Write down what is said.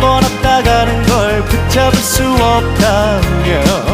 한번 왔다 가는 걸 붙잡을 수 없다면